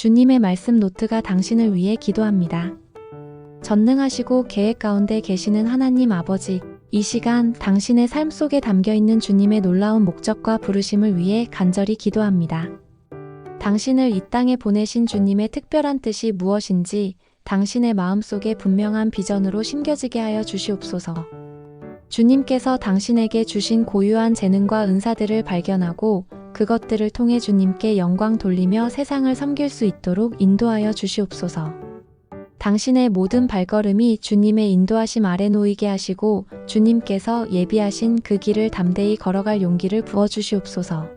주님의 말씀 노트가 당신을 위해 기도합니다. 전능하시고 계획 가운데 계시는 하나님 아버지, 이 시간 당신의 삶 속에 담겨 있는 주님의 놀라운 목적과 부르심을 위해 간절히 기도합니다. 당신을 이 땅에 보내신 주님의 특별한 뜻이 무엇인지 당신의 마음 속에 분명한 비전으로 심겨지게 하여 주시옵소서. 주님께서 당신에게 주신 고유한 재능과 은사들을 발견하고 그것들을 통해 주님께 영광 돌리며 세상을 섬길 수 있도록 인도하여 주시옵소서. 당신의 모든 발걸음이 주님의 인도하심 아래 놓이게 하시고 주님께서 예비하신 그 길을 담대히 걸어갈 용기를 부어 주시옵소서.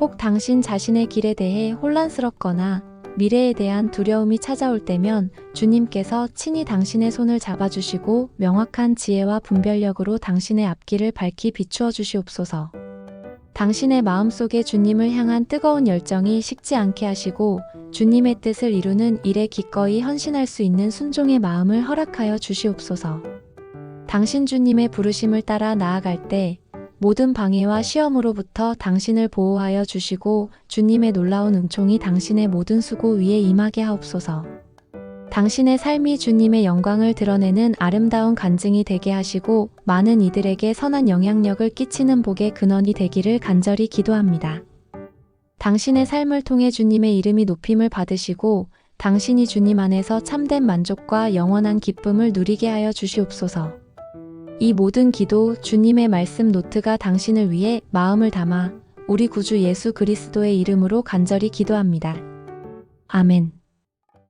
혹 당신 자신의 길에 대해 혼란스럽거나 미래에 대한 두려움이 찾아올 때면 주님께서 친히 당신의 손을 잡아주시고 명확한 지혜와 분별력으로 당신의 앞길을 밝히 비추어 주시옵소서. 당신의 마음속에 주님을 향한 뜨거운 열정이 식지 않게 하시고 주님의 뜻을 이루는 일에 기꺼이 헌신할 수 있는 순종의 마음을 허락하여 주시옵소서. 당신 주님의 부르심을 따라 나아갈 때 모든 방해와 시험으로부터 당신을 보호하여 주시고 주님의 놀라운 은총이 당신의 모든 수고 위에 임하게 하옵소서. 당신의 삶이 주님의 영광을 드러내는 아름다운 간증이 되게 하시고 많은 이들에게 선한 영향력을 끼치는 복의 근원이 되기를 간절히 기도합니다. 당신의 삶을 통해 주님의 이름이 높임을 받으시고 당신이 주님 안에서 참된 만족과 영원한 기쁨을 누리게 하여 주시옵소서. 이 모든 기도 주님의 말씀 노트가 당신을 위해 마음을 담아 우리 구주 예수 그리스도의 이름으로 간절히 기도합니다. 아멘.